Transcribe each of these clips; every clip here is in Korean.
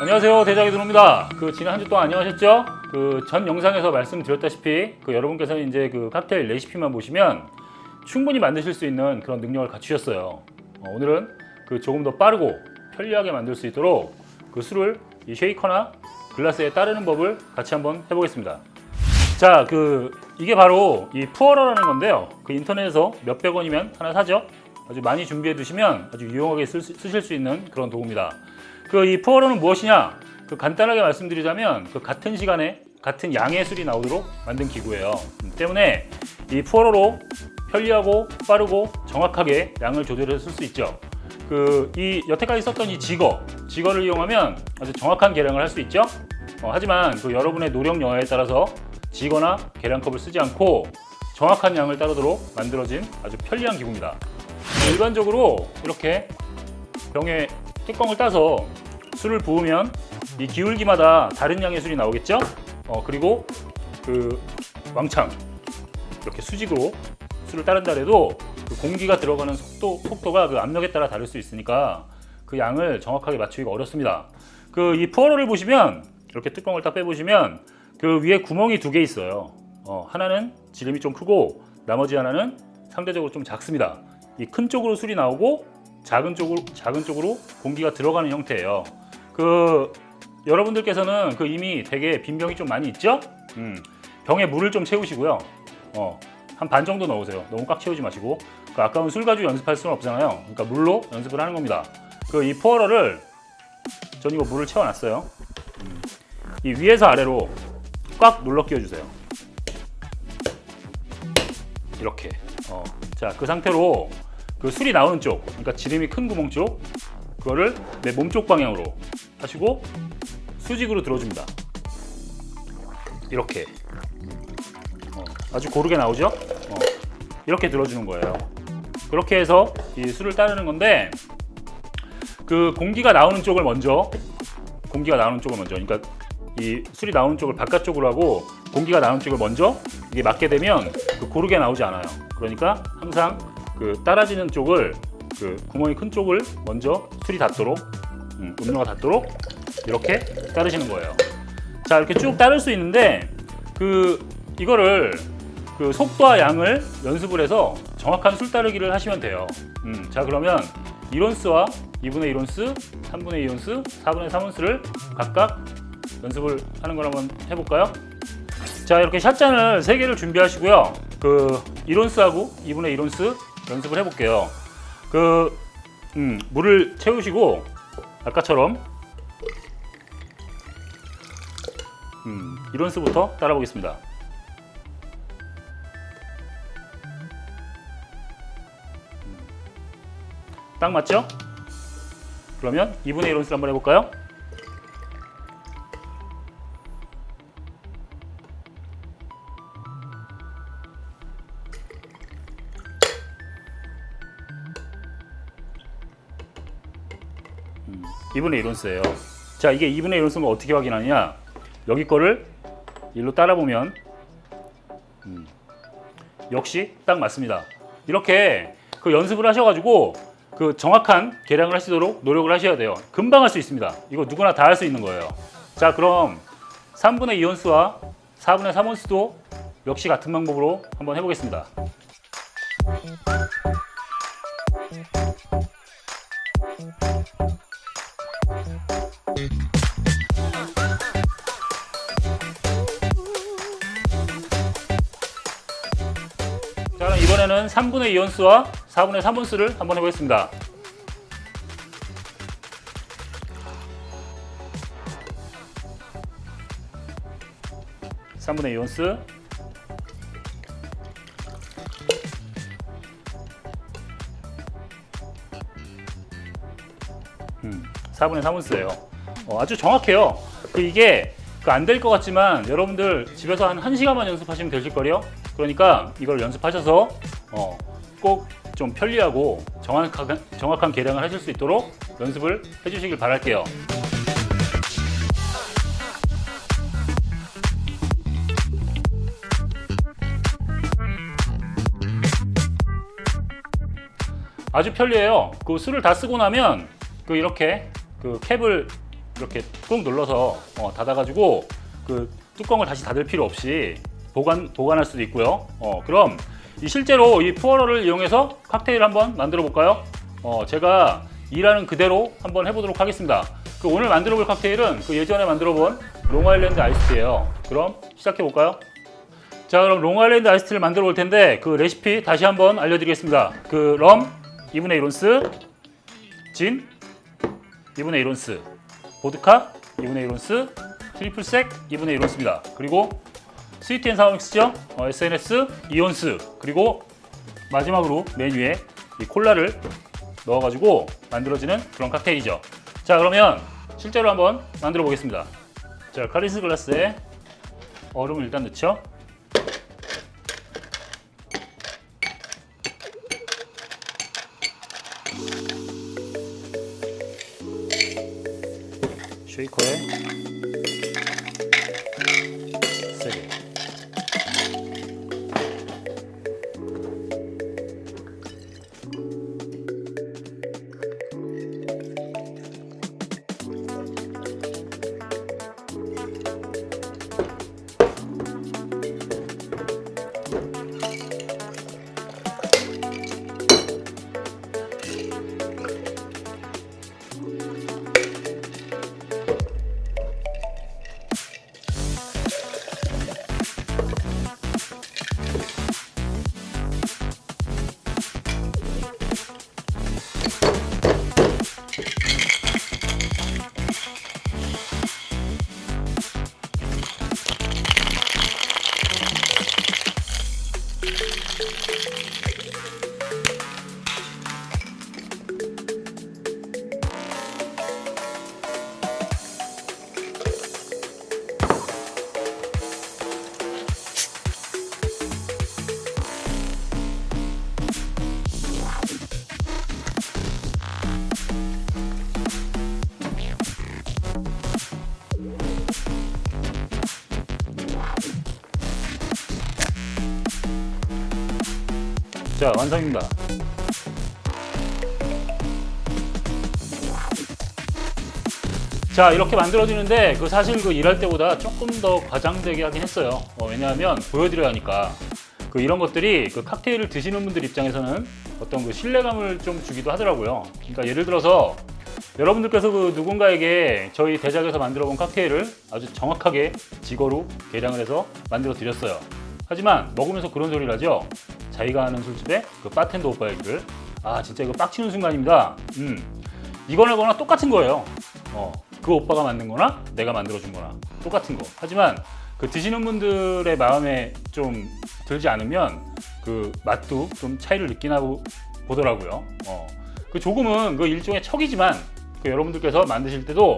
안녕하세요 대장이 들어옵니다. 그 지난 한 주 동안 안녕하셨죠? 그 전 영상에서 말씀드렸다시피 그 여러분께서는 이제 그 칵테일 레시피만 보시면 충분히 만드실 수 있는 그런 능력을 갖추셨어요. 어, 오늘은 그 조금 더 빠르고 편리하게 만들 수 있도록 그 술을 이 쉐이커나 글라스에 따르는 법을 같이 한번 해보겠습니다. 자, 그 이게 바로 이 푸어러라는 건데요. 그 인터넷에서 몇백 원이면 하나 사죠. 아주 많이 준비해 두시면 아주 유용하게 쓸 수- 쓰실 수 있는 그런 도구입니다. 그 이 푸어러는 무엇이냐? 그 간단하게 말씀드리자면 그 같은 시간에 같은 양의 술이 나오도록 만든 기구예요. 음, 때문에 이 푸어러로 편리하고 빠르고 정확하게 양을 조절해서 쓸 수 있죠. 그 이 여태까지 썼던 이 지거, 지거를 이용하면 아주 정확한 계량을 할 수 있죠. 어, 하지만 그 여러분의 노력 여하에 따라서 지거나 계량컵을 쓰지 않고 정확한 양을 따르도록 만들어진 아주 편리한 기구입니다. 일반적으로 이렇게 병에 뚜껑을 따서 술을 부으면 이 기울기마다 다른 양의 술이 나오겠죠? 어, 그리고 그 왕창 이렇게 수직으로 술을 따른다 해도 그 공기가 들어가는 속도, 속도가 그 압력에 따라 다를 수 있으니까 그 양을 정확하게 맞추기가 어렵습니다. 그 이 푸어로를 보시면 이렇게 뚜껑을 딱 빼보시면 그 위에 구멍이 두 개 있어요. 어, 하나는 지름이 좀 크고 나머지 하나는 상대적으로 좀 작습니다. 이 큰 쪽으로 술이 나오고 작은 쪽으로 작은 쪽으로 공기가 들어가는 형태예요. 그 여러분들께서는 그 이미 되게 빈 병이 좀 많이 있죠? 음, 병에 물을 좀 채우시고요. 어, 한 반 정도 넣으세요. 너무 꽉 채우지 마시고. 그 아까운 술 가지고 연습할 수는 없잖아요. 그러니까 물로 연습을 하는 겁니다. 그이 푸어러를 전 이거 물을 채워놨어요. 음, 이 위에서 아래로 꽉 눌러 끼워주세요. 이렇게. 어, 자, 그 상태로 그 술이 나오는 쪽, 그러니까 지름이 큰 구멍 쪽, 그거를 내 몸쪽 방향으로 하시고 수직으로 들어줍니다. 이렇게. 어, 아주 고르게 나오죠? 어, 이렇게 들어주는 거예요. 그렇게 해서 이 술을 따르는 건데 그 공기가 나오는 쪽을 먼저 공기가 나오는 쪽을 먼저 그러니까 이 술이 나오는 쪽을 바깥쪽으로 하고 공기가 나오는 쪽을 먼저 이게 맞게 되면 그 고르게 나오지 않아요. 그러니까 항상 그 따라지는 쪽을 그 구멍이 큰 쪽을 먼저 술이 닿도록 음, 음료가 닿도록 이렇게 따르시는 거예요. 자 이렇게 쭉 따를 수 있는데 그 이거를 그 속도와 양을 연습을 해서 정확한 술 따르기를 하시면 돼요. 음, 자 그러면 1온스와 2분의 1온스, 3분의 2온스, 4분의 3온스를 각각 연습을 하는 걸 한번 해볼까요? 자 이렇게 샷잔을 3개를 준비하시고요. 그 1온스하고 2분의 1온스 연습을 해볼게요. 그 음, 물을 채우시고 아까처럼 음, 1온스부터 따라보겠습니다. 딱 맞죠? 그러면 2분의 1온스를 한번 해볼까요? 2분의 1온스예요. 자, 이게 2분의 1온스는 어떻게 확인하느냐? 여기 거를 일로 따라 보면 음, 역시 딱 맞습니다. 이렇게 그 연습을 하셔가지고 그 정확한 계량을 하시도록 노력을 하셔야 돼요. 금방 할 수 있습니다. 이거 누구나 다 할 수 있는 거예요. 자, 그럼 3분의 2온스와 4분의 3온스도 역시 같은 방법으로 한번 해보겠습니다. 이번에는 3분의 2온스와 4분의 3온스를 한번 해보겠습니다. (3분의 2온스) 음, 4분의 3온스예요. 어, 아주 정확해요. 그 이게 안될 것 같지만 여러분들 집에서 한 1시간만 연습하시면 되실 거요. 그러니까 이걸 연습하셔서 어, 꼭 좀 편리하고 정확한, 정확한 계량을 하실 수 있도록 연습을 해주시길 바랄게요. 아주 편리해요. 그 술을 다 쓰고 나면 그 이렇게 그 캡을 이렇게 꾹 눌러서 어, 닫아가지고 그 뚜껑을 다시 닫을 필요 없이 보관 보관할 수도 있고요. 어, 그럼 이 실제로 이 푸어러를 이용해서 칵테일 한번 만들어 볼까요? 어, 제가 일하는 그대로 한번 해보도록 하겠습니다. 그 오늘 만들어 볼 칵테일은 그 예전에 만들어 본 롱아일랜드 아이스티예요. 그럼 시작해 볼까요? 자 그럼 롱아일랜드 아이스티를 만들어 볼 텐데 그 레시피 다시 한번 알려드리겠습니다. 그 럼 2분의 1온스, 진 2분의 1온스, 보드카 2분의 1온스, 트리플 색 2분의 1온스입니다. 그리고 스위트 앤 사워 믹스죠? 어, SNS 2온스 그리고 마지막으로 메뉴에 이 콜라를 넣어가지고 만들어지는 그런 칵테일이죠. 자 그러면 실제로 한번 만들어 보겠습니다. 자 카리스 글라스에 얼음을 일단 넣죠. 쉐이커에 자 완성입니다. 자 이렇게 만들어지는데 그 사실 그 일할 때보다 조금 더 과장되게 하긴 했어요. 어, 왜냐하면 보여드려야 하니까 그 이런 것들이 그 칵테일을 드시는 분들 입장에서는 어떤 그 신뢰감을 좀 주기도 하더라고요. 그러니까 예를 들어서 여러분들께서 그 누군가에게 저희 대작에서 만들어 본 칵테일을 아주 정확하게 지거로 계량을 해서 만들어 드렸어요. 하지만 먹으면서 그런 소리를 하죠. 자기가 하는 술집에 그 바텐더 오빠 얘기를 아 진짜 이거 빡치는 순간입니다. 음 이거나 거나 똑같은 거예요. 어, 그 오빠가 만든 거나 내가 만들어 준 거나 똑같은 거. 하지만 그 드시는 분들의 마음에 좀 들지 않으면 그 맛도 좀 차이를 느끼나 보- 보더라고요. 어. 그 조금은 그 일종의 척이지만 그 여러분들께서 만드실 때도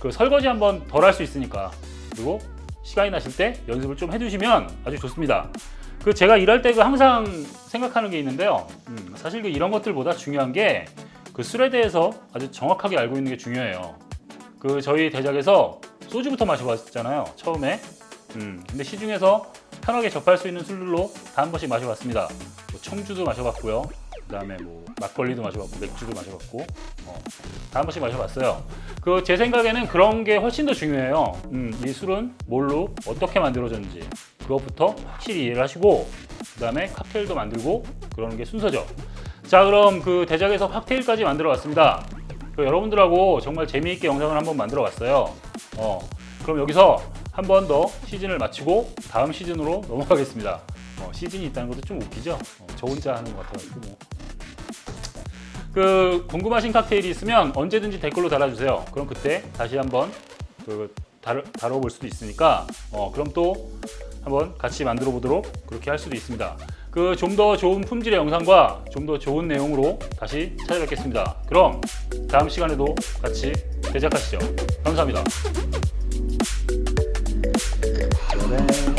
그 설거지 한번 덜 할 수 있으니까 그리고 시간이 나실 때 연습을 좀 해두시면 아주 좋습니다. 그 제가 일할 때 그 항상 생각하는 게 있는데요. 음, 사실 그 이런 것들보다 중요한 게 그 술에 대해서 아주 정확하게 알고 있는 게 중요해요. 그 저희 대작에서 소주부터 마셔봤잖아요. 처음에. 음, 근데 시중에서 편하게 접할 수 있는 술들로 다 한 번씩 마셔봤습니다. 뭐 청주도 마셔봤고요. 그다음에 뭐 막걸리도 마셔봤고 맥주도 마셔봤고 어, 다 한 번씩 마셔봤어요. 그 제 생각에는 그런 게 훨씬 더 중요해요. 음, 이 술은 뭘로 어떻게 만들어졌는지 그것부터 확실히 이해를 하시고 그다음에 칵테일도 만들고 그러는 게 순서죠. 자 그럼 그 대작에서 칵테일까지 만들어 왔습니다. 그 여러분들하고 정말 재미있게 영상을 한번 만들어 왔어요. 어, 그럼 여기서 한 번 더 시즌을 마치고 다음 시즌으로 넘어가겠습니다. 어, 시즌이 있다는 것도 좀 웃기죠? 어, 저 혼자 하는 것 같아가지고 뭐. 그 궁금하신 칵테일이 있으면 언제든지 댓글로 달아주세요. 그럼 그때 다시 한번 그 다뤄볼 수도 있으니까 어, 그럼 또 한번 같이 만들어 보도록 그렇게 할 수도 있습니다. 그 좀 더 좋은 품질의 영상과 좀 더 좋은 내용으로 다시 찾아뵙겠습니다. 그럼 다음 시간에도 같이 제작하시죠. 감사합니다. 네.